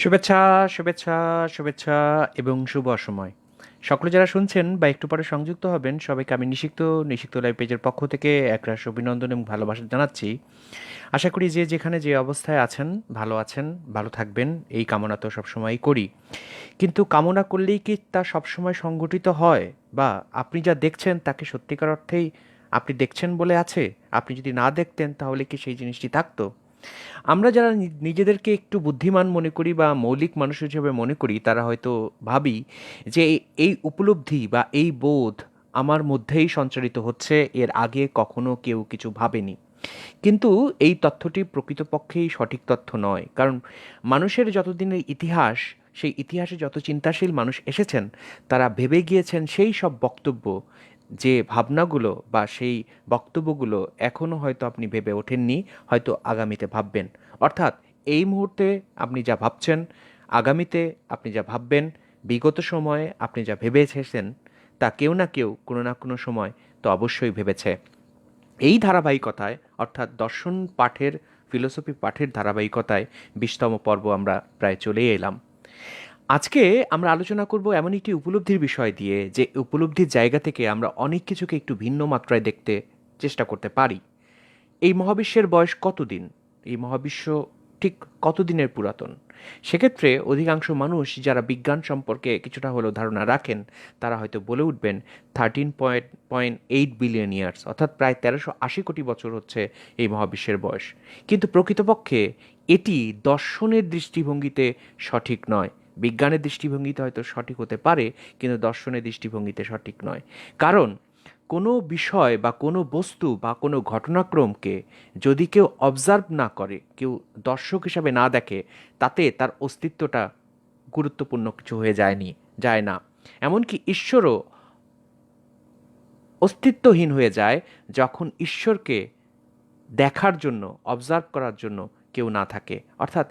শুভেচ্ছা শুভেচ্ছা শুভেচ্ছা এবং শুভ অসময় সকলে যারা শুনছেন বা একটু পরে সংযুক্ত হবেন, সবাইকে আমি নিষিক্ত নিষিক্ত লাইভ পেজের পক্ষ থেকে একরাশ অভিনন্দন এবং ভালোবাসা জানাচ্ছি। আশা করি যে যেখানে যে অবস্থায় আছেন, ভালো আছেন, ভালো থাকবেন, এই কামনা তো সবসময়ই করি। কিন্তু কামনা করলেই কি তা সবসময় সংগঠিত হয়? বা আপনি যা দেখছেন তাকে সত্যিকার অর্থেই আপনি দেখছেন বলে আছে? আপনি যদি না দেখতেন তাহলে কি সেই জিনিসটি থাকতো? আমরা যারা নিজেদেরকে একটু বুদ্ধিমান মনে করি বা মৌলিক মানুষ হিসেবে মনে করি, তারা হয়তো ভাবি যে এই উপলব্ধি বা এই বোধ আমার মধ্যেই সঞ্চারিত হচ্ছে, এর আগে কখনো কেউ কিছু ভাবেনি। কিন্তু এই তথ্যটি প্রকৃতপক্ষেই সঠিক তথ্য নয়। কারণ মানুষের যতদিনের ইতিহাস, সেই ইতিহাসে যত চিন্তাশীল মানুষ এসেছেন, তারা ভেবে গিয়েছেন সেই সব বক্তব্য যে ভাবনাগুলো বা সেই বক্তব্যগুলো এখনও হয়তো আপনি ভেবে ওঠেননি, হয়তো আগামীতে ভাববেন। অর্থাৎ এই মুহূর্তে আপনি যা ভাবছেন, আগামীতে আপনি যা ভাববেন, বিগত সময়ে আপনি যা ভেবে এসেছেন তা কেউ না কেউ কোনো না কোনো সময় তো অবশ্যই ভেবেছে। এই ধারাবাহিকতায়, অর্থাৎ দর্শন পাঠের, ফিলোসফি পাঠের ধারাবাহিকতায়, বিশতম পর্ব আমরা প্রায় চলেই এলাম। আজকে আমরা আলোচনা করব এমন একটি উপলব্ধির বিষয় দিয়ে, যে উপলব্ধির জায়গা থেকে আমরা অনেক কিছুকে একটু ভিন্ন মাত্রায় দেখতে চেষ্টা করতে পারি। এই মহাবিশ্বের বয়স কতদিন? এই মহাবিশ্ব ঠিক কতদিনের পুরাতন? সেক্ষেত্রে অধিকাংশ মানুষ যারা বিজ্ঞান সম্পর্কে কিছুটা হলেও ধারণা রাখেন, তারা হয়তো বলে উঠবেন thirteen point point eight billion years অর্থাৎ প্রায় তেরোশো আশি কোটি বছর হচ্ছে এই মহাবিশ্বের বয়স। কিন্তু প্রকৃতপক্ষে এটি দর্শনের দৃষ্টিভঙ্গিতে সঠিক নয়। বিজ্ঞানের দৃষ্টিভঙ্গিতে হয়তো সঠিক হতে পারে, কিন্তু দর্শনের দৃষ্টিভঙ্গিতে সঠিক নয়। কারণ কোনো বিষয় বা কোনো বস্তু বা কোনো ঘটনাক্রমকে যদি কেউ অবজার্ভ না করে, কেউ দর্শক হিসাবে না দেখে, তাতে তার অস্তিত্বটা গুরুত্বপূর্ণ কিছু হয়ে যায়নি, যায় না। এমনকি ঈশ্বরও অস্তিত্বহীন হয়ে যায় যখন ঈশ্বরকে দেখার জন্য অবজার্ভ করার জন্য কেউ না থাকে। অর্থাৎ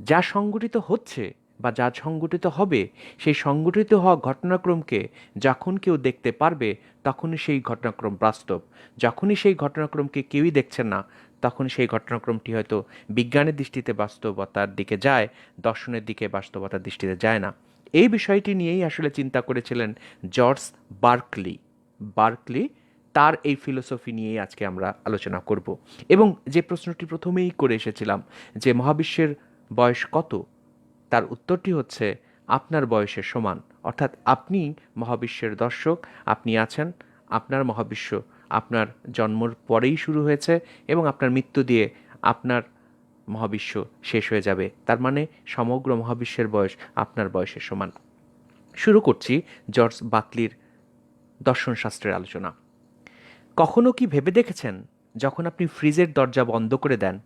যা সংগঠিত হচ্ছে বা যা সংগঠিত হবে, সেই সংগঠিত হওয়া ঘটনাক্রমকে যখন কেউ দেখতে পারবে, তখনই সেই ঘটনাক্রম বাস্তব। যখনই সেই ঘটনাক্রমকে কেউই দেখছেন না, তখন সেই ঘটনাক্রমটি হয়তো বিজ্ঞানের দৃষ্টিতে বাস্তবতার দিকে যায়, দর্শনের দিকে বাস্তবতার দৃষ্টিতে যায় না। এই বিষয়টি নিয়েই আসলে চিন্তা করেছিলেন জর্জ বার্কলি। বার্কলি, তার এই ফিলোসফি নিয়েই আজকে আমরা আলোচনা করব। এবং যে প্রশ্নটি প্রথমেই করে এসেছিলাম, যে মহাবিশ্বের বয়স কত? তার উত্তরটি হচ্ছে, আপনার বয়সের সমান। অর্থাৎ, আপনি মহাবিশ্বের দর্শক, আপনি আছেন আপনার মহাবিশ্ব। আপনার জন্মর পরেই শুরু হয়েছে এবং আপনার মৃত্যু দিয়ে আপনার মহাবিশ্ব শেষ হয়ে যাবে। তার মানে সমগ্র মহাবিশ্বের বয়স আপনার বয়সের সমান। শুরু করছি জর্জ বাকলির দর্শনশাস্ত্রের আলোচনা। কখনো কি ভেবে দেখেছেন, যখন আপনি ফ্রিজের দরজা বন্ধ করে দেন,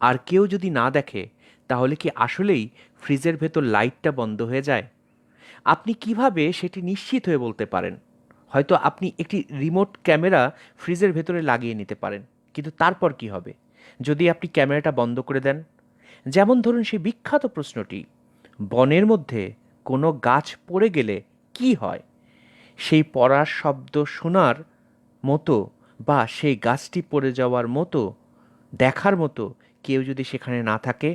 আর কেউ যদি না দেখে তাহলে কি আসলেই ফ্রিজের ভেতর লাইটটা বন্ধ হয়ে যায়? আপনি কীভাবে সেটি নিশ্চিত হয়ে বলতে পারেন? হয়তো আপনি একটি রিমোট ক্যামেরা ফ্রিজের ভেতরে লাগিয়ে নিতে পারেন, কিন্তু তারপর কি হবে? যদি আপনি ক্যামেরাটা বন্ধ করে দেন? যেমন ধরুন সেই বিখ্যাত প্রশ্নটি, বনের মধ্যে কোনো গাছ পড়ে গেলে কি হয়? সেই পড়ার শব্দ শোনার মতো বা সেই গাছটি পড়ে যাওয়ার মতো, দেখার মতো কেউ যদি সেখানে না থাকে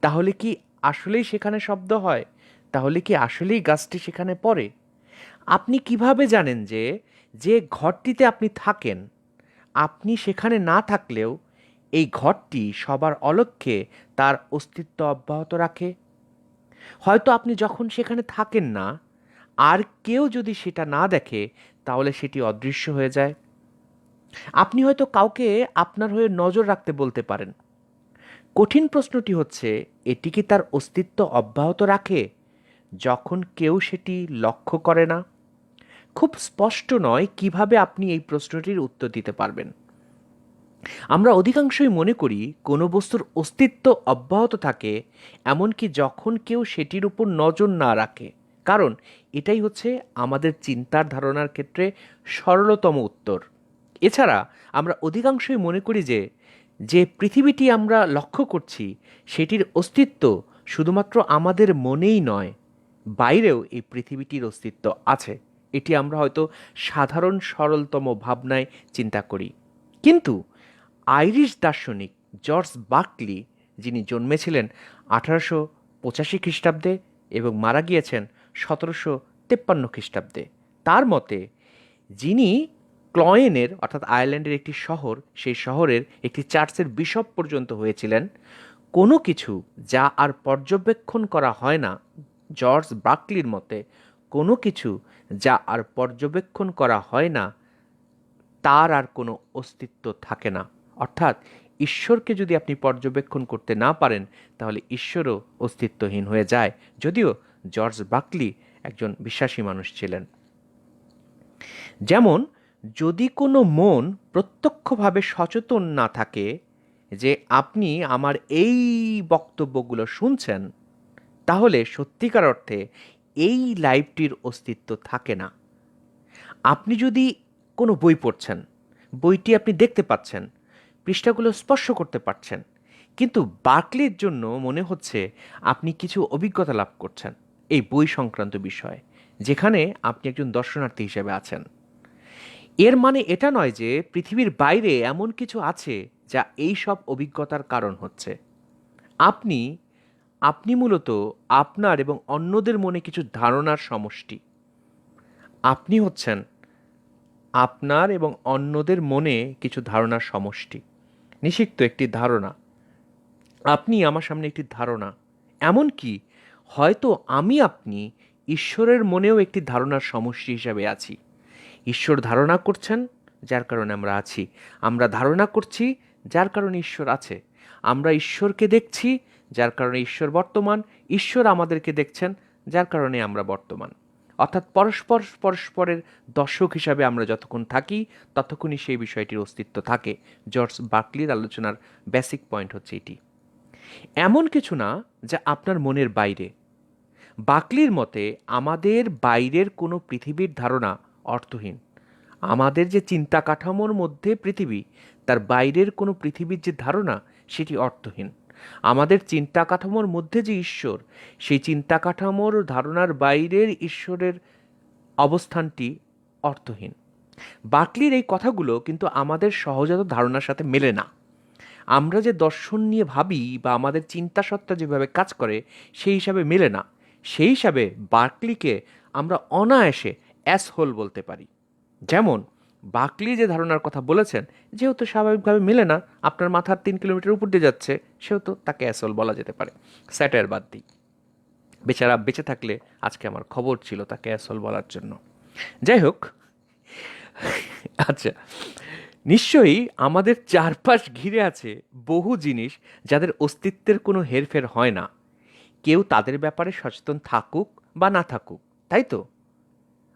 তাহলে কি আসলেই সেখানে শব্দ হয়? তাহলে কি আসলেই গাছটি সেখানে পড়ে? আপনি কীভাবে জানেন যে যে ঘরটিতে আপনি থাকেন, আপনি সেখানে না থাকলেও এই ঘরটি সবার অলক্ষ্যে তার অস্তিত্ব অব্যাহত রাখে? হয়তো আপনি যখন সেখানে থাকেন না, আর কেউ যদি সেটা না দেখে, তাহলে সেটি অদৃশ্য হয়ে যায়। আপনি হয়তো কাউকে আপনার হয়ে নজর রাখতে বলতে পারেন। কঠিন প্রশ্নটি হচ্ছে, এটি কি তার অস্তিত্ব অব্যাহত রাখে যখন কেউ সেটি লক্ষ্য করে না? খুব স্পষ্ট নয় কীভাবে আপনি এই প্রশ্নটির উত্তর দিতে পারবেন। আমরা অধিকাংশই মনে করি, কোনো বস্তুর অস্তিত্ব অব্যাহত থাকে, এমনকি যখন কেউ সেটির উপর নজর না রাখে। কারণ, এটাই হচ্ছে আমাদের চিন্তার ধারণার ক্ষেত্রে সরলতম উত্তর। এছাড়া, আমরা অধিকাংশই মনে করি যে যে পৃথিবীটি আমরা লক্ষ্য করছি, সেটির অস্তিত্ব শুধুমাত্র আমাদের মনেই নয়, বাইরেও এই পৃথিবীটির অস্তিত্ব আছে। এটি আমরা হয়তো সাধারণ সরলতম ভাবনায় চিন্তা করি। কিন্তু আইরিশ দার্শনিক জর্জ বাকলি, যিনি জন্মেছিলেন আঠারোশো পঁচাশি খ্রিস্টাব্দে এবং মারা গিয়েছেন সতেরোশো তেপ্পান্ন খ্রিস্টাব্দে, তার মতে যিনি ক্লয়েনের, অর্থাৎ আয়ারল্যান্ডের একটি শহর, সেই শহরের একটি চার্চের বিশপ পর্যন্ত হয়েছিলেন। কোনো কিছু যা আর পর্যবেক্ষণ করা হয় না, জর্জ বাকলির মতে, কোনো কিছু যা আর পর্যবেক্ষণ করা হয় না, তার আর কোনো অস্তিত্ব থাকে না। অর্থাৎ ঈশ্বরকে যদি আপনি পর্যবেক্ষণ করতে না পারেন, তাহলে ঈশ্বরও অস্তিত্বহীন হয়ে যায়। যদিও জর্জ বাকলি একজন বিশ্বাসী মানুষ ছিলেন। যেমন যদি কোনো মন প্রত্যক্ষভাবে সচেতন না থাকে যে আপনি আমার এই বক্তব্যগুলো শুনছেন, তাহলে সত্যিকার অর্থে এই লাইভটির অস্তিত্ব থাকে না। আপনি যদি কোনো বই পড়ছেন, বইটি আপনি দেখতে পাচ্ছেন, পৃষ্ঠাগুলো স্পর্শ করতে পারছেন, কিন্তু বার্কলির জন্য মনে হচ্ছে আপনি কিছু অভিজ্ঞতা লাভ করছেন এই বই সংক্রান্ত বিষয়ে, যেখানে আপনি একজন দর্শনার্থী হিসেবে আছেন। এর মানে এটা নয় যে পৃথিবীর বাইরে এমন কিছু আছে যা এই সব অভিজ্ঞতার কারণ হচ্ছে। আপনি আপনি মূলত আপনার এবং অন্যদের মনে কিছু ধারণার সমষ্টি। আপনি হচ্ছেন আপনার এবং অন্যদের মনে কিছু ধারণার সমষ্টি। নিষিক্ত একটি ধারণা। আপনি আমার সামনে একটি ধারণা। এমনকি হয়তো আমি আপনি ঈশ্বরের মনেও একটি ধারণার সমষ্টি হিসাবে আছি। ঈশ্বর ধারণা করছেন, যার কারণে আমরা আছি। আমরা ধারণা করছি, যার কারণে ঈশ্বর আছে। আমরা ঈশ্বরকে দেখছি, যার কারণে ঈশ্বর বর্তমান। ঈশ্বর আমাদেরকে দেখছেন, যার কারণে আমরা বর্তমান। অর্থাৎ পরস্পর, পরস্পরের দর্শক হিসাবে আমরা যতক্ষণ থাকি, ততক্ষণই সেই বিষয়টির অস্তিত্ব থাকে। জর্জ বাকলির আলোচনার বেসিক পয়েন্ট হচ্ছে এটি। এমন কিছু না যা আপনার মনের বাইরে। বাকলির মতে, আমাদের বাইরের কোনো পৃথিবীর ধারণা অর্থহীন। আমাদের যে চিন্তা কাঠামোর মধ্যে পৃথিবী, তার বাইরের কোনো পৃথিবীর যে ধারণা, সেটি অর্থহীন। আমাদের চিন্তা কাঠামোর মধ্যে যে ঈশ্বর, সেই চিন্তা কাঠামোর ধারণার বাইরের ঈশ্বরের অবস্থানটি অর্থহীন। বাকলির এই কথাগুলো কিন্তু আমাদের সহজাত ধারণার সাথে মেলে না। আমরা যে দর্শন নিয়ে ভাবি বা আমাদের চিন্তা সত্তা যেভাবে কাজ করে, সেই হিসাবে মেলে না। সেই হিসাবে বার্কলিকে আমরা অনায়াসে অ্যাস হোল বলতে পারি। যেমন, বাকলি যে ধারণার কথা বলেছেন, যেহেতু স্বাভাবিকভাবে মেলে না, আপনার মাথার তিন কিলোমিটার উপর দিয়ে যাচ্ছে, সেহেতু তাকে অ্যাসল বলা যেতে পারে। স্যাটায়ার বাদ দিই। বেচারা বেঁচে থাকলে আজকে আমার খবর ছিল তাকে অ্যাসল বলার জন্য। যাই হোক আচ্ছা নিশ্চয়ই আমাদের চারপাশ ঘিরে আছে বহু জিনিস যাদের অস্তিত্বের কোনো হেরফের হয় না। কেউ তাদের ব্যাপারে সচেতন থাকুক বা না থাকুক, তাই তো?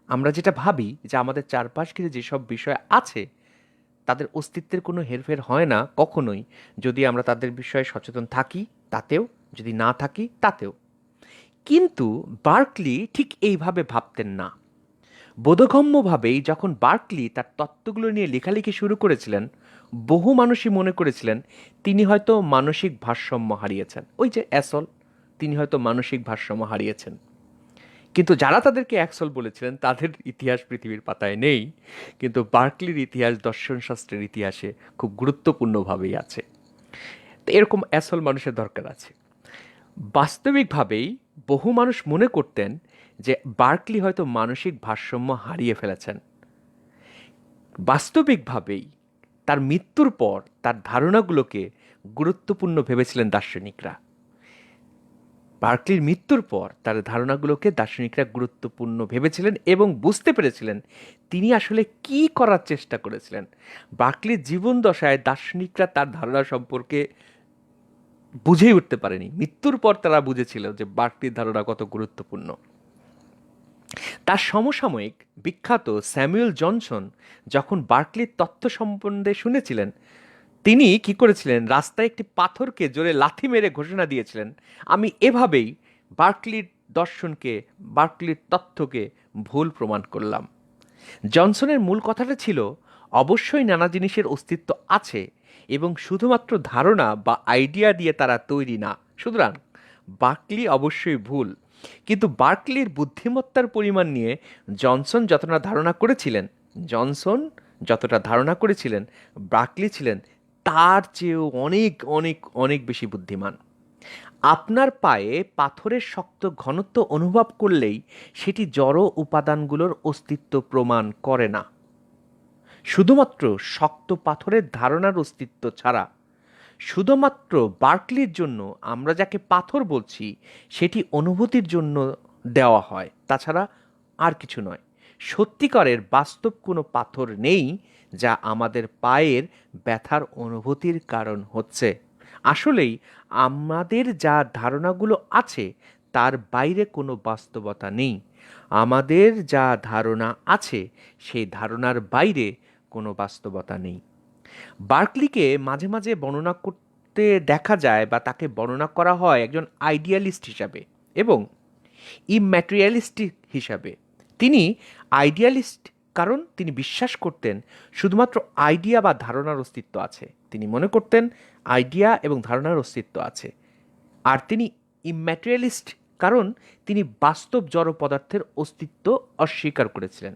আমরা যেটা ভাবি যে আমাদের চারপাশ ঘিরে যেসব বিষয় আছে, তাদের অস্তিত্বের কোনো হেরফের হয় না কখনোই। যদি আমরা তাদের বিষয়ে সচেতন থাকি, তাতেও। যদি না থাকি, তাতেও। কিন্তু বার্কলি ঠিক এইভাবে ভাবতেন না। বোধগম্যভাবেই যখন বার্কলি তার তত্ত্বগুলো নিয়ে লেখালেখি শুরু করেছিলেন, বহু মানুষই মনে করেছিলেন, তিনি হয়তো মানসিক ভারসাম্য হারিয়েছেন। ওই যে অ্যাসল, তিনি হয়তো মানসিক ভারসাম্য হারিয়েছেন। কিন্তু যারা তাদেরকে অ্যাক্সল বলেছিলেন, তাদের ইতিহাস পৃথিবীর পাতায় নেই। কিন্তু বার্কলির ইতিহাস দর্শনশাস্ত্রের ইতিহাসে খুব গুরুত্বপূর্ণভাবেই আছে। তো এরকম অ্যাসল মানুষের দরকার আছে। বাস্তবিকভাবেই বহু মানুষ মনে করতেন যে বার্কলি হয়তো মানসিক ভারসাম্য হারিয়ে ফেলেছেন। বাস্তবিকভাবেই তার মৃত্যুর পর তার ধারণাগুলোকে গুরুত্বপূর্ণ ভেবেছিলেন দার্শনিকরা। বার্কলির মৃত্যুর পর তার ধারণাগুলোকে দার্শনিকরা গুরুত্বপূর্ণ ভেবেছিলেন এবং বুঝতে পেরেছিলেন তিনি আসলে কি করার চেষ্টা করেছিলেন। বার্কলির জীবন দশায় দার্শনিকরা তার ধারণা সম্পর্কে বুঝেই উঠতে পারেনি। মৃত্যুর পর তারা বুঝেছিল যে বার্কলির ধারণা কত গুরুত্বপূর্ণ। তার সমসাময়িক বিখ্যাত স্যামুয়েল জনসন যখন বার্কলির তথ্য সম্বন্ধে শুনেছিলেন তিনি কি করেছিলেন? রাস্তায় একটি পাথরকে জোরে লাথি মেরে ঘোষণা দিয়েছিলেন, আমি এভাবেই বার্কলির দর্শনকে, বার্কলির তথ্যকে ভুল প্রমাণ করলাম। জনসনের মূল কথাটা ছিল, অবশ্যই নানা জিনিসের অস্তিত্ব আছে এবং শুধুমাত্র ধারণা বা আইডিয়া দিয়ে তারা তৈরি না। সুতরাং বার্কলি অবশ্যই ভুল। কিন্তু বার্কলির বুদ্ধিমত্তার পরিমাণ নিয়ে জনসন যতটা ধারণা করেছিলেন, জনসন যতটা ধারণা করেছিলেন, বার্কলি ছিলেন তার চেয়েও অনেক অনেক অনেক বেশি বুদ্ধিমান। আপনার পায়ে পাথরের শক্ত ঘনত্ব অনুভব করলেই সেটি জড় উপাদানগুলোর অস্তিত্ব প্রমাণ করে না। শুধুমাত্র শক্ত পাথরের ধারণার অস্তিত্ব ছাড়া, শুধুমাত্র বার্কলির জন্য আমরা যাকে পাথর বলছি, সেটি অনুভূতির জন্য দেওয়া হয়, তাছাড়া আর কিছু নয়। সত্যিকারের বাস্তব কোনো পাথর নেই যা আমাদের পায়ের ব্যথার অনুভূতির কারণ হচ্ছে। আসলেই আমাদের যা ধারণাগুলো আছে, তার বাইরে কোনো বাস্তবতা নেই। আমাদের যা ধারণা আছে, সেই ধারণার বাইরে কোনো বাস্তবতা নেই। বার্কলিকে মাঝে মাঝে বর্ণনা করতে দেখা যায় বা তাকে বর্ণনা করা হয় একজন আইডিয়ালিস্ট হিসাবে এবং ইম্যাটেরিয়ালিস্টিক হিসাবে। তিনি আইডিয়ালিস্ট কারণ তিনি বিশ্বাস করতেন শুধুমাত্র আইডিয়া বা ধারণার অস্তিত্ব আছে। তিনি মনে করতেন আইডিয়া এবং ধারণার অস্তিত্ব আছে। আর তিনি ইম্যাটেরিয়ালিস্ট কারণ তিনি বাস্তব জড় পদার্থের অস্তিত্ব অস্বীকার করেছিলেন।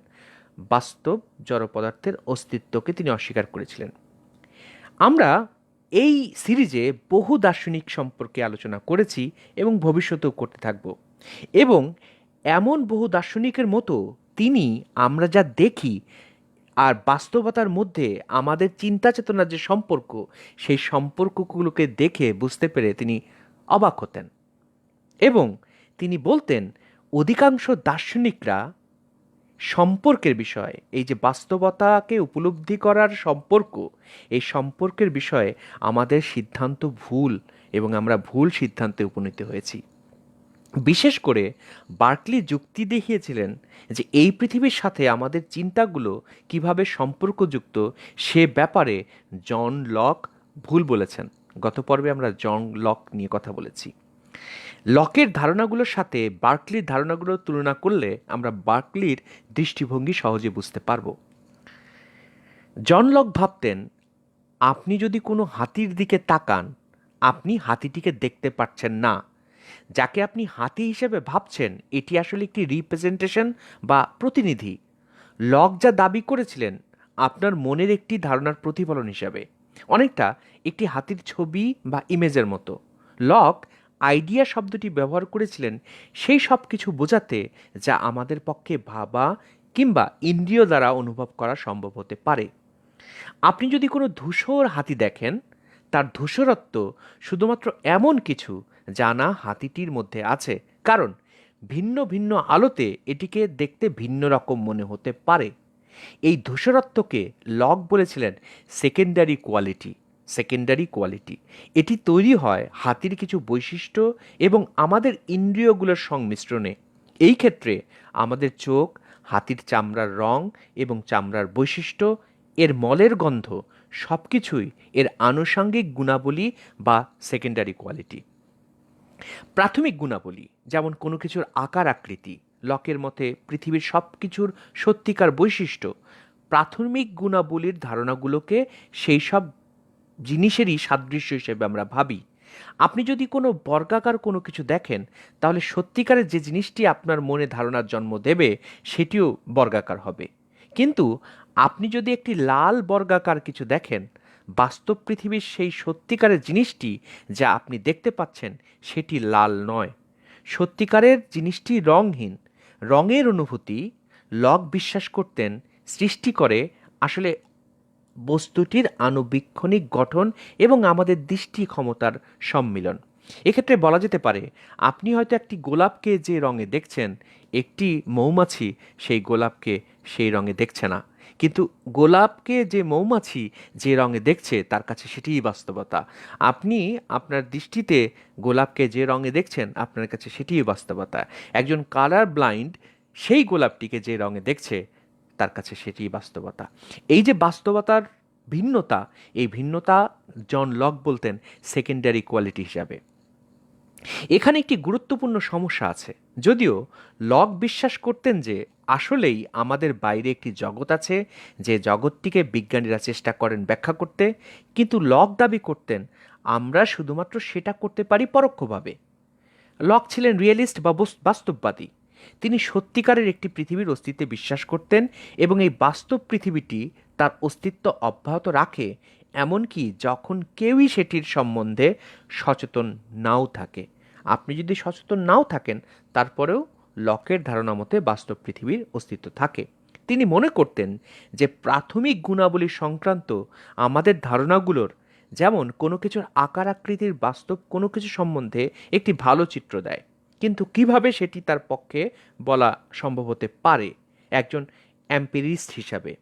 বাস্তব জড় পদার্থের অস্তিত্বকে তিনি অস্বীকার করেছিলেন। আমরা এই সিরিজে বহু দার্শনিক সম্পর্কে আলোচনা করেছি এবং ভবিষ্যতেও করতে থাকব। এবং এমন বহু দার্শনিকের মতো তিনি আমরা যা দেখি আর বাস্তবতার মধ্যে আমাদের চিন্তা চেতনার যে সম্পর্ক, সেই সম্পর্কগুলোকে দেখে বুঝতে পেরে তিনি অবাক হতেন। এবং তিনি বলতেন, অধিকাংশ দার্শনিকরা সম্পর্কের বিষয়, এই যে বাস্তবতাকে উপলব্ধি করার সম্পর্ক, এই সম্পর্কের বিষয়ে আমাদের সিদ্ধান্ত ভুল এবং আমরা ভুল সিদ্ধান্তে উপনীত হয়েছি। বিশেষ করে বার্কলি যুক্তি দেখিয়েছিলেন যে এই পৃথিবীর সাথে আমাদের চিন্তাগুলো কীভাবে সম্পর্কযুক্ত সে ব্যাপারে জন লক ভুল বলেছেন। গত পর্বে আমরা জন লক নিয়ে কথা বলেছি। লকের ধারণাগুলোর সাথে বার্কলির ধারণাগুলোর তুলনা করলে আমরা বার্কলির দৃষ্টিভঙ্গি সহজে বুঝতে পারব। জন লক ভাবতেন, আপনি যদি কোনো হাতির দিকে তাকান, আপনি হাতিটিকে দেখতে পাচ্ছেন না। যাকে আপনি হাতি হিসেবে ভাবছেন, এটি আসলে একটি রিপ্রেজেন্টেশন বা প্রতিনিধি। লক যা দাবি করেছিলেন, আপনার মনের একটি ধারণার প্রতিফলন হিসাবে। অনেকটা একটি হাতির ছবি বা ইমেজের মতো। লক, আইডিয়া শব্দটি ব্যবহার করেছিলেন সেই সব কিছু বোঝাতে যা আমাদের পক্ষে ভাবা কিংবা ইন্দ্রিয় দ্বারা অনুভব করা সম্ভব হতে পারে। আপনি যদি কোনো ধূসর হাতি দেখেন, তার ধূসরত্ব শুধুমাত্র এমন কিছু যা না হাতিটির মধ্যে আছে। কারণ ভিন্ন ভিন্ন আলোতে এটিকে দেখতে ভিন্ন রকম মনে হতে পারে। এই ধূসরত্বকে লক বলেছিলেন সেকেন্ডারি কোয়ালিটি সেকেন্ডারি কোয়ালিটি এটি তৈরি হয় হাতির কিছু বৈশিষ্ট্য এবং আমাদের ইন্দ্রিয়গুলোর সংমিশ্রণে। এই ক্ষেত্রে আমাদের চোখ, হাতির চামড়ার রং এবং চামড়ার বৈশিষ্ট্য, এর মলের গন্ধ সব কিছুই এর আনুষঙ্গিক গুণাবলী বা সেকেন্ডারি কোয়ালিটি প্রাথমিক গুণাবলী, যেমন কোনো কিছুর আকার আকৃতি, লকের মতে পৃথিবীর সব কিছুর সত্যিকার বৈশিষ্ট্য, প্রাথমিক গুণাবলীর ধারণাগুলোকে সেই সব জিনিসেরই সাদৃশ্য হিসেবে আমরা ভাবি। আপনি যদি কোনো বর্গাকার কোনো কিছু দেখেন, তাহলে সত্যিকারের যে জিনিসটি আপনার মনে ধারণার জন্ম দেবে, সেটিও বর্গাকার হবে। কিন্তু আপনি যদি একটি লাল বর্গাকার কিছু দেখেন বাস্তব পৃথিবীর সেই সত্যিকারের জিনিসটি যা আপনি দেখতে পাচ্ছেন, সেটি লাল নয়। সত্যিকারের জিনিসটি রঙহীন। রঙের অনুভূতি লক বিশ্বাস করতেন, সৃষ্টি করে আসলে বস্তুটির আনুবীক্ষণিক গঠন এবং আমাদের দৃষ্টি ক্ষমতার সম্মিলন। এক্ষেত্রে বলা যেতে পারে, আপনি হয়তো একটি গোলাপকে যে রঙে দেখছেন, একটি মৌমাছি সেই গোলাপকে সেই রঙে দেখছে না। কিন্তু গোলাপকে যে মৌমাছি যে রঙে দেখছে, তার কাছে সেটিই বাস্তবতা। আপনি আপনার দৃষ্টিতে গোলাপকে যে রঙে দেখছেন, আপনার কাছে সেটিই বাস্তবতা। একজন কালার ব্লাইন্ড সেই গোলাপটিকে যে রঙে দেখছে, তার কাছে সেটিই বাস্তবতা। এই যে বাস্তবতার ভিন্নতা, এই ভিন্নতা জন লক বলতেন সেকেন্ডারি কোয়ালিটি হিসাবে। এখানে একটি গুরুত্বপূর্ণ সমস্যা আছে। যদিও লক বিশ্বাস করতেন যে আসলেই আমাদের বাইরে একটি জগৎ আছে, যে জগৎটিকে বিজ্ঞানীরা চেষ্টা করেন ব্যাখ্যা করতে, কিন্তু লক দাবি করতেন, আমরা শুধুমাত্র সেটা করতে পারি পরোক্ষভাবে। লক ছিলেন রিয়েলিস্ট বা বাস্তববাদী। তিনি সত্যিকারের একটি পৃথিবীর অস্তিত্বে বিশ্বাস করতেন এবং এই বাস্তব পৃথিবীটি তার অস্তিত্ব অব্যাহত রাখে এমনকি যখন কেউই সেটির সম্বন্ধে সচেতন নাও থাকে। আপনি যদি সচেতন নাও থাকেন, তারপরেও লকের ধারণা মতে বাস্তব পৃথিবীর অস্তিত্ব থাকে। তিনি মনে করতেন যে প্রাথমিক গুণাবলী সংক্রান্ত আমাদের ধারণাগুলোর যেমন কোনো কিছুর আকার আকৃতির বাস্তব কোনো কিছু সম্বন্ধে একটি ভালো চিত্র দেয়। কিন্তু কীভাবে সেটি তার পক্ষে বলা সম্ভব হতে পারে? একজন অ্যাম্পিরিস্ট হিসাবে।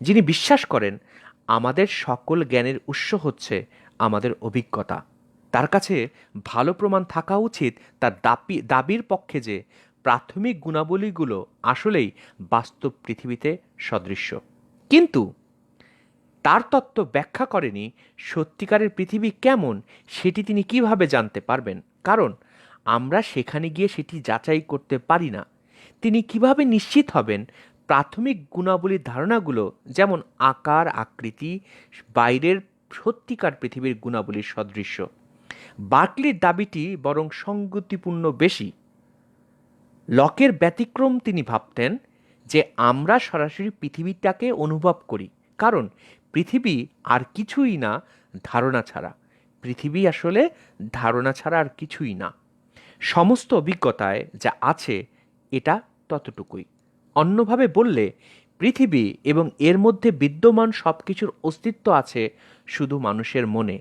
যিনি বিশ্বাস করেন আমাদের সকল জ্ঞানের উৎস হচ্ছে আমাদের অভিজ্ঞতা। তার কাছে ভালো প্রমাণ থাকা উচিত তার দাবি দাবির পক্ষে যে প্রাথমিক গুণাবলীগুলো আসলেই বাস্তব পৃথিবীতে সদৃশ্য। কিন্তু তার তত্ত্ব ব্যাখ্যা করেনি সত্যিকারের পৃথিবী কেমন সেটি তিনি কীভাবে জানতে পারবেন। কারণ আমরা সেখানে গিয়ে সেটি যাচাই করতে পারি না। তিনি কীভাবে নিশ্চিত হবেন প্রাথমিক গুণাবলীর ধারণাগুলো যেমন আকার, আকৃতি, বাইরের সত্যিকার পৃথিবীর গুণাবলীর সদৃশ্য। বার্কলির দাবিটি বরং সঙ্গতিপূর্ণ বেশি। লকের ব্যতিক্রম তিনি ভাবতেন যে আমরা সরাসরি পৃথিবীটাকে অনুভব করি, কারণ পৃথিবী আর কিছুই না, ধারণা ছাড়া। পৃথিবী আসলে ধারণা ছাড়া আর কিছুই না। সমস্ত অভিজ্ঞতায় যা আছে, এটা ততটুকুই। অন্যভাবে বললে, পৃথিবী এবং এর মধ্যে বিদ্যমান সব কিছুর অস্তিত্ব আছে শুধু মানুষের মনে।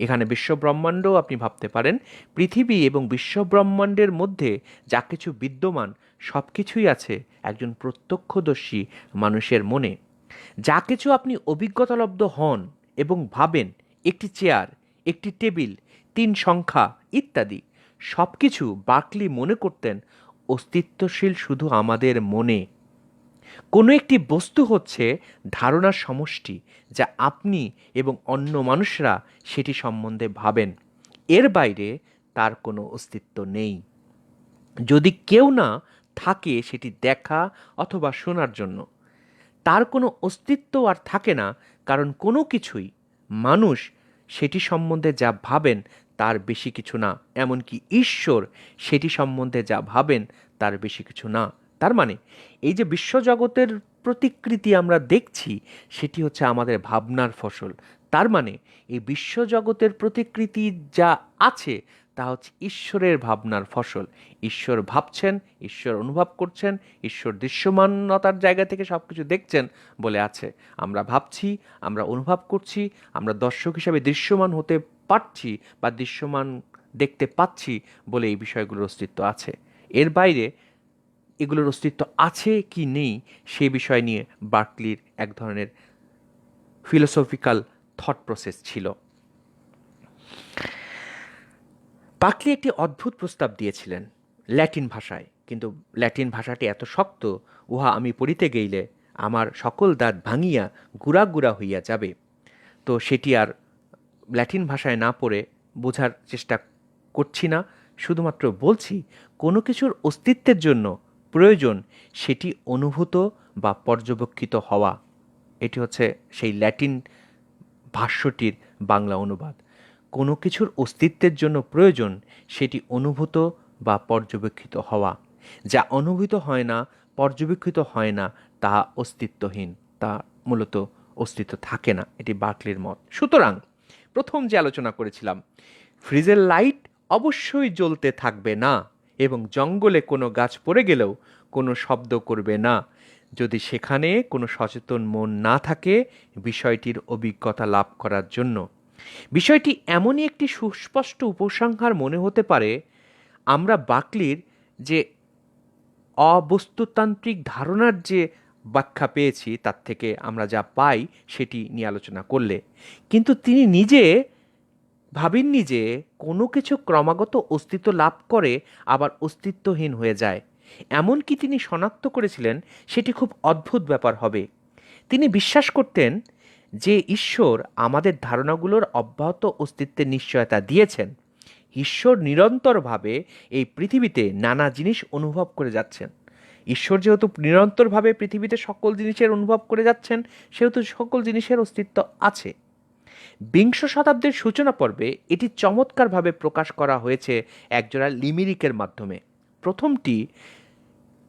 এখানে বিশ্বব্রহ্মাণ্ডও আপনি ভাবতে পারেন, পৃথিবী এবং বিশ্বব্রহ্মাণ্ডের মধ্যে যা কিছু বিদ্যমান সব কিছুই আছে একজন প্রত্যক্ষদর্শী মানুষের মনে। যা কিছু আপনি অভিজ্ঞতালব্ধ হন এবং ভাবেন, একটি চেয়ার, একটি টেবিল, তিন সংখ্যা ইত্যাদি সব কিছু বাকলি মনে করতেন অস্তিত্বশীল শুধু আমাদের মনে। কোনো একটি বস্তু হচ্ছে ধারণার সমষ্টি যা আপনি এবং অন্য মানুষরা সেটি সম্বন্ধে ভাবেন। এর বাইরে তার কোনো অস্তিত্ব নেই। যদি কেউ না থাকে সেটি দেখা অথবা শোনার জন্য, তার কোনো অস্তিত্ব আর থাকে না, কারণ কোনো কিছুই মানুষ সেটি সম্বন্ধে যা ভাবেন তার বেশি কিছু না, এমনকি ঈশ্বর সেটি সম্বন্ধে যা ভাবেন তার বেশি কিছু না। তার মানে এই যে বিশ্বজগতের প্রতিকৃতি আমরা দেখছি, সেটি হচ্ছে আমাদের ভাবনার ফসল। তার মানে এই বিশ্বজগতের প্রতিকৃতি যা আছে, তা হচ্ছে ঈশ্বরের ভাবনার ফসল। ঈশ্বর ভাবছেন, ঈশ্বর অনুভব করছেন, ঈশ্বর দৃশ্যমানতার জায়গা থেকে সব কিছু দেখছেন বলে আছে। আমরা ভাবছি, আমরা অনুভব করছি, আমরা দর্শক হিসাবে দৃশ্যমান হতে পারছি বা দৃশ্যমান দেখতে পাচ্ছি বলে এই বিষয়গুলোর অস্তিত্ব আছে। এর বাইরে এগুলোর অস্তিত্ব আছে কি নেই সে বিষয় নিয়ে বার্কলির এক ধরনের ফিলোসফিক্যাল থট প্রসেস ছিল। বার্কলি একটি অদ্ভুত প্রস্তাব দিয়েছিলেন ল্যাটিন ভাষায়, কিন্তু ল্যাটিন ভাষাটি এত শক্ত, উহা আমি পড়িতে গেইলে আমার সকল দাঁত ভাঙিয়া গুড়া গুড়া হইয়া যাবে। তো সেটি আর ল্যাটিন ভাষায় না পড়ে বোঝার চেষ্টা করছি না, শুধুমাত্র বলছি কোনো কিছুর অস্তিত্বের জন্য প্রয়োজন সেটি অনুভূত বা পর্যবেক্ষিত হওয়া। এটি হচ্ছে সেই ল্যাটিন ভাষ্যটির বাংলা অনুবাদ। কোনো কিছুর অস্তিত্বের জন্য প্রয়োজন সেটি অনুভূত বা পর্যবেক্ষিত হওয়া। যা অনুভূত হয় না, পর্যবেক্ষিত হয় না, তা অস্তিত্বহীন, তা মূলত অস্তিত্ব থাকে না। এটি বাকলির মত। সুতরাং প্রথম যে আলোচনা করেছিলাম, ফ্রিজের লাইট অবশ্যই জ্বলতে থাকবে না এবং জঙ্গলে কোনো গাছ পড়ে গেলেও কোনো শব্দ করবে না। যদি সেখানে কোনো সচেতন মন না থাকে, বিষয়টির অভিজ্ঞতা লাভ করার জন্য। বিষয়টি এমনই একটি সুস্পষ্ট উপসংহার মনে হতে পারে, আমরা বাকলির যে অবস্তুতান্ত্রিক ধারণার যে ব্যাখ্যা পেয়েছি, তার থেকে আমরা যা পাই সেটি নিয়ে আলোচনা করলে। কিন্তু তিনি নিজে ভাবেননি যে কোনো কিছু ক্রমাগত অস্তিত্ব লাভ করে আবার অস্তিত্বহীন হয়ে যায়। এমনকি তিনি শনাক্ত করেছিলেন সেটি খুব অদ্ভুত ব্যাপার হবে। তিনি বিশ্বাস করতেন যে ঈশ্বর আমাদের ধারণাগুলোর অব্যাহত অস্তিত্বের নিশ্চয়তা দিয়েছেন। ঈশ্বর নিরন্তরভাবে এই পৃথিবীতে নানা জিনিস অনুভব করে যাচ্ছেন। ঈশ্বর যেহেতু নিরন্তরভাবে পৃথিবীতে সকল জিনিসের অনুভব করে যাচ্ছেন, সেহেতু সকল জিনিসের অস্তিত্ব আছে। বিংশ শতাব্দীর সূচনা পর্বে এটি চমৎকারভাবে প্রকাশ করা হয়েছে একজোড়া লিমিরিকের মাধ্যমে। প্রথমটি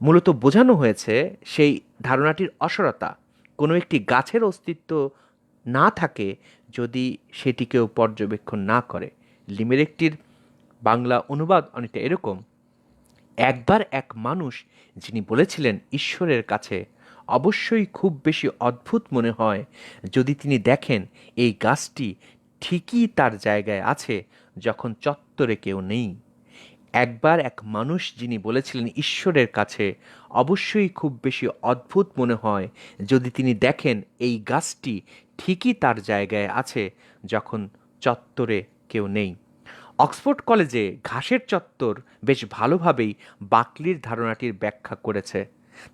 মূলত বোঝানো হয়েছে সেই ধারণাটির অসরতা। কোনো একটি গাছের অস্তিত্ব না থাকে যদি সেটিকেও পর্যবেক্ষণ না করে। লিমেরেকটির বাংলা অনুবাদ অনেকটা এরকম। একবার এক মানুষ যিনি বলেছিলেন ঈশ্বরের কাছে, অবশ্যই খুব বেশি অদ্ভুত মনে হয় যদি তিনি দেখেন এই গাছটি ঠিকই তার জায়গায় আছে যখন চত্বরে কেউ নেই। একবার এক মানুষ যিনি বলেছিলেন ঈশ্বরের কাছে, অবশ্যই খুব বেশি অদ্ভুত মনে হয় যদি তিনি দেখেন এই গাছটি ঠিকই তার জায়গায় আছে যখন চত্বরে কেউ নেই। অক্সফোর্ড কলেজে ঘাসের চত্বর বেশ ভালোভাবেই বাকলির ধারণাটির ব্যাখ্যা করেছে।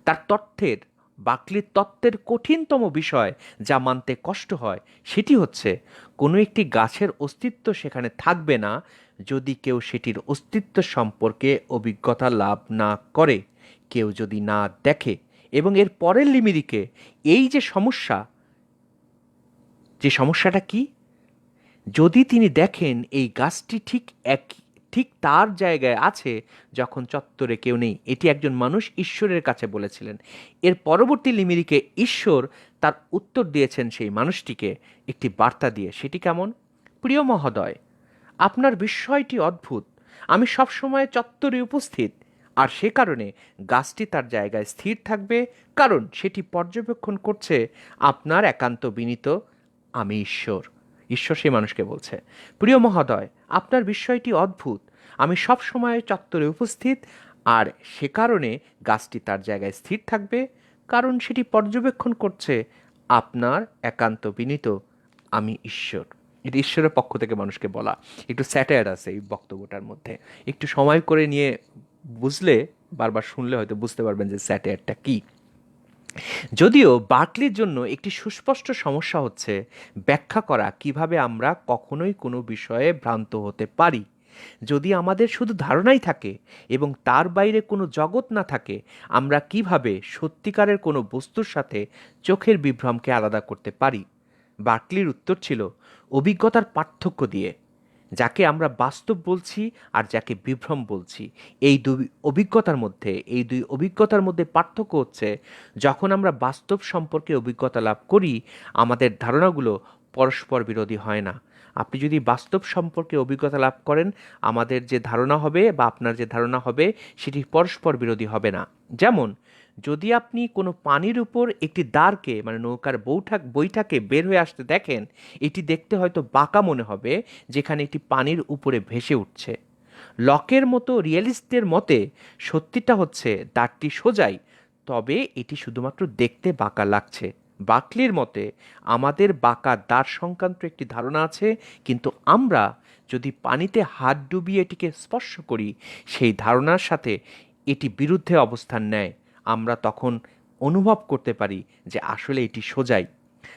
তার তথ্যের বাকলির তত্ত্বের কঠিনতম বিষয় যা মানতে কষ্ট হয় সেটি হচ্ছে, কোনো একটি গাছের অস্তিত্ব সেখানে থাকবে না যদি কেউ সেটির অস্তিত্ব সম্পর্কে অভিজ্ঞতা লাভ না করে। কেউ যদি না দেখে এবং এর পরের লিমিরিকে, এই যে সমস্যা, যে সমস্যাটা কি? যদি তিনি দেখেন এই গাছটি ঠিক এক, ঠিক তার জায়গায় আছে, যখন চত্বরে কেউ নেই। এটি একজন মানুষ ঈশ্বরের কাছে বলেছিলেন। এর পরবর্তী লিমিরিকে ঈশ্বর তার উত্তর দিয়েছেন সেই মানুষটিকে। একটি বার্তা দিয়ে, সেটি কেমন? প্রিয় মহোদয়, আপনার বিস্ময়টি অদ্ভুত। আমি সবসময় চত্বরে উপস্থিত। আর সে কারণে গাছটি তার জায়গায় স্থির থাকবে। কারণ সেটি পর্যবেক্ষণ করছে, আপনার একান্ত বিনীত, আমি ঈশ্বর। ঈশ্বর সেই মানুষকে বলছে, প্রিয় মহোদয়, আপনার বিষয়টি অদ্ভুত। আমি সব সময় চত্বরে উপস্থিত, আর সে কারণে গাছটি তার জায়গায় স্থির থাকবে, কারণ সেটি পর্যবেক্ষণ করছে আপনার একান্ত বিনীত, আমি ঈশ্বর। এটি ঈশ্বরের পক্ষ থেকে মানুষকে বলা। একটু স্যাটায়ার আছে এই বক্তব্যটার মধ্যে। একটু সময় করে নিয়ে বুঝলে, বারবার শুনলে হয়তো বুঝতে পারবেন যে স্যাটায়ারটা কী। যদিও বার্কলির জন্য একটি সুস্পষ্ট সমস্যা হচ্ছে ব্যাখ্যা করা কীভাবে আমরা কখনোই কোনো বিষয়ে ভ্রান্ত হতে পারি। যদি আমাদের শুধু ধারণাই থাকে এবং তার বাইরে কোনো জগৎ না থাকে, আমরা কীভাবে সত্যিকারের কোনো বস্তুর সাথে চোখের বিভ্রমকে আলাদা করতে পারি? বার্কলির উত্তর ছিল অভিজ্ঞতার পার্থক্য দিয়ে। যাকে আমরা বাস্তব বলছি আর যাকে বিভ্রম বলছি। এই দুই অভিজ্ঞতার মধ্যে, এই দুই অভিজ্ঞতার মধ্যে পার্থক্য হচ্ছে, যখন আমরা বাস্তব সম্পর্কে অভিজ্ঞতা লাভ করি, আমাদের ধারণাগুলো পরস্পর বিরোধী হয় না। আপনি যদি বাস্তব সম্পর্কে অভিজ্ঞতা লাভ করেন, আমাদের যে ধারণা হবে বা আপনার যে ধারণা হবে, সেটি পরস্পর বিরোধী হবে না। যেমন যদি আপনি কোনো পানির উপর একটি দ্বারকে মানে নৌকার বৈঠাক বৈঠাকে বের হয়ে আসতে দেখেন, এটি দেখতে হয়তো বাঁকা মনে হবে, যেখানে এটি পানির উপরে ভেসে উঠছে। লকের মতো রিয়েলিস্টদের মতে, সত্যিটা হচ্ছে দ্বারটি সোজাই, তবে এটি শুধুমাত্র দেখতে বাঁকা লাগছে। বাকলির মতে, আমাদের বাঁকা দ্বার সংক্রান্ত একটি ধারণা আছে, কিন্তু আমরা যদি পানিতে হাত ডুবিয়ে এটিকে স্পর্শ করি, সেই ধারণার সাথে এটি বিরুদ্ধে অবস্থান নেয়। আমরা তখন অনুভব করতে পারি যে আসলে এটি সোজাই।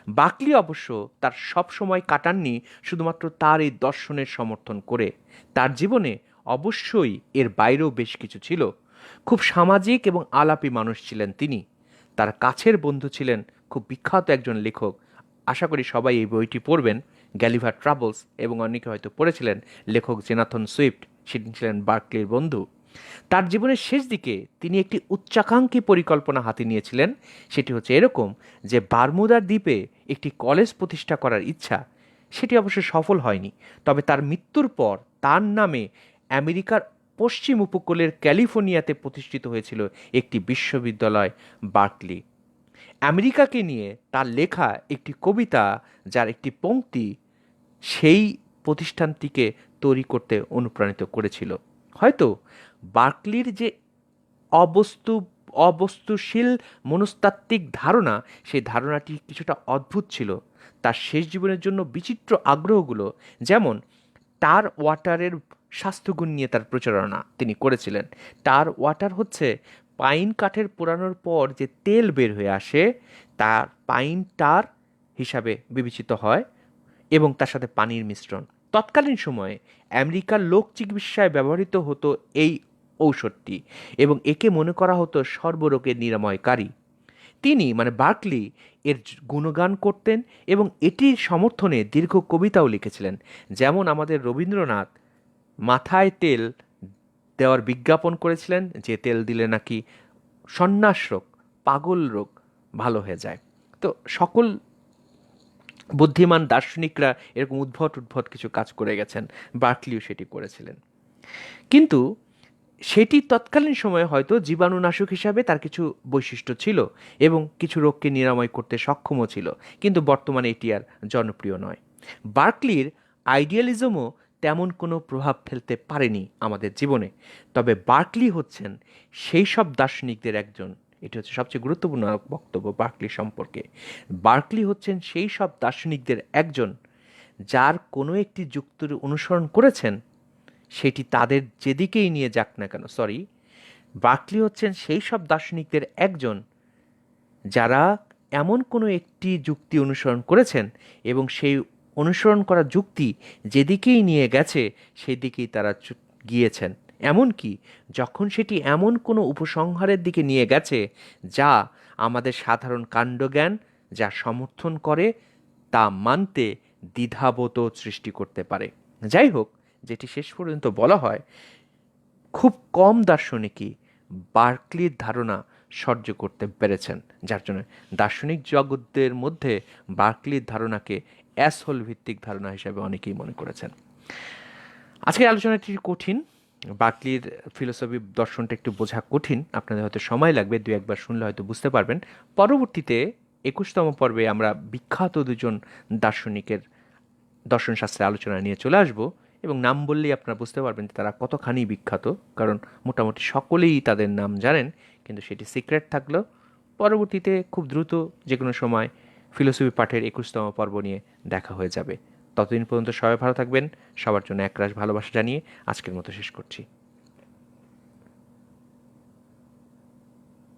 বাকলি অবশ্য তার সব সময় কাটাননি শুধুমাত্র তার এই দর্শনের সমর্থন করে। তার জীবনে অবশ্যই এর বাইরেও বেশ কিছু ছিল। খুব সামাজিক এবং আলাপী মানুষ ছিলেন তিনি। তার কাছের বন্ধু ছিলেন খুব বিখ্যাত একজন লেখক। আশা করি সবাই এই বইটি পড়বেন। গ্যালিভার ট্রাভেলস এবং অনেকে হয়তো পড়েছিলেন লেখক জেনাথন সুইফট। সেটি ছিলেন বার্কলির বন্ধু। তার জীবনের শেষ দিকে তিনি একটি উচ্চাকাঙ্ক্ষী পরিকল্পনা হাতে নিয়েছিলেন। সেটি হচ্ছে এরকম যে বারমুদার দ্বীপে একটি কলেজ প্রতিষ্ঠা করার ইচ্ছা, সেটি অবশ্য সফল হয়নি। তবে তার মৃত্যুর পর তার নামে আমেরিকার পশ্চিম উপকূলের ক্যালিফোর্নিয়াতে প্রতিষ্ঠিত হয়েছিল একটি বিশ্ববিদ্যালয়, বার্কলি। আমেরিকাকে নিয়ে তার লেখা একটি কবিতা যার একটি পংক্তি সেই প্রতিষ্ঠানটিকে তৈরি করতে অনুপ্রাণিত করেছিল। হয়তো বার্কলির যে অবস্তু, অবস্তুশীল মনস্তাত্ত্বিক ধারণা, সেই ধারণাটি কিছুটা অদ্ভুত ছিল। তার শেষ জীবনের জন্য বিচিত্র আগ্রহগুলো, যেমন টার ওয়াটারের স্বাস্থ্যগুণ নিয়ে তার প্রচারণা তিনি করেছিলেন। টার ওয়াটার হচ্ছে পাইন কাঠের পোড়ানোর পর যে তেল বের হয়ে আসে, তার পাইন টার হিসাবে বিবেচিত হয় এবং তার সাথে পানির মিশ্রণ। তৎকালীন সময়ে আমেরিকার লোক চিকিৎসায় ব্যবহৃত হতো এই ঔষধটি এবং একে মনে করা হতো সর্বরোগের নিরাময়কারী। তিনি মানে বার্কলি, এর গুণগান করতেন এবং এটির সমর্থনে দীর্ঘ কবিতাও লিখেছিলেন। যেমন আমাদের রবীন্দ্রনাথ মাথায় তেল দেওয়ার বিজ্ঞাপন করেছিলেন, যে তেল দিলে নাকি সন্ন্যাস রোগ, পাগল রোগ ভালো হয়ে যায়। তো সকল বুদ্ধিমান দার্শনিকরা এরকম উদ্ভট উদ্ভট কিছু কাজ করে গেছেন। বার্কলিও সেটি করেছিলেন। কিন্তু সেটি তৎকালীন সময়ে হয়তো জীবাণুনাশক হিসাবে তার কিছু বৈশিষ্ট্য ছিল এবং কিছু রোগকে নিরাময় করতে সক্ষমও ছিল, কিন্তু বর্তমানে এটি আর জনপ্রিয় নয়। বার্কলির আইডিয়ালিজমও তেমন কোনো প্রভাব ফেলতে পারেনি আমাদের জীবনে, তবে বার্কলি হচ্ছেন সেই সব দার্শনিকদের একজন, এটি হচ্ছে সবচেয়ে গুরুত্বপূর্ণ বক্তব্য বার্কলি সম্পর্কে। বার্কলি হচ্ছেন সেই সব দার্শনিকদের একজন, যার কোনো একটি যুক্তির অনুসরণ করেছেন সেটি তাদের যেদিকেই নিয়ে যাক না কেন সরি বার্কলি হচ্ছেন সেই সব দার্শনিকদের একজন যারা এমন কোনো একটি যুক্তি অনুসরণ করেছেন এবং সেই অনুসরণ করা যুক্তি যেদিকেই নিয়ে গেছে সেই দিকেই তারা গিয়েছেন। এমনকি যখন সেটি এমন কোনো উপসংহারের দিকে নিয়ে গেছে যা আমাদের সাধারণ কাণ্ডজ্ঞান যা সমর্থন করে তা মানতে দ্বিধাবোধ সৃষ্টি করতে পারে। যাই হোক যেটি শেষ পর্যন্ত বলা হয়, খুব কম দার্শনিকই বার্কলির ধারণা সহ্য করতে পেরেছেন। যার জন্য দার্শনিক জগতের মধ্যে বার্কলির ধারণাকে অ্যাসহোল ভিত্তিক ধারণা হিসাবে অনেকেই মনে করেছেন। আজকের আলোচনাটি কঠিন। বার্কলির ফিলোসফি দর্শনটা একটু বোঝা কঠিন। আপনাদের হয়তো সময় লাগবে, দু একবার শুনলে হয়তো বুঝতে পারবেন। পরবর্তীতে একুশতম পর্বে আমরা বিখ্যাত দুজন দার্শনিকের দর্শনশাস্ত্রে আলোচনা নিয়ে চলে আসব। এবং নাম বললেই আপনারা বুঝতে পারবেন যে তারা কতখানি বিখ্যাত, কারণ মোটামুটি সকলেই তাদের নাম জানেন, কিন্তু সেটি সিক্রেট থাকলেও পরবর্তীতে খুব দ্রুত যে কোনো সময় ফিলোসফি পাঠের একুশতম পর্ব নিয়ে দেখা হয়ে যাবে। ততদিন পর্যন্ত সবাই ভালো থাকবেন, সবার জন্য একরাশ ভালোবাসা জানিয়ে আজকের মতো শেষ করছি।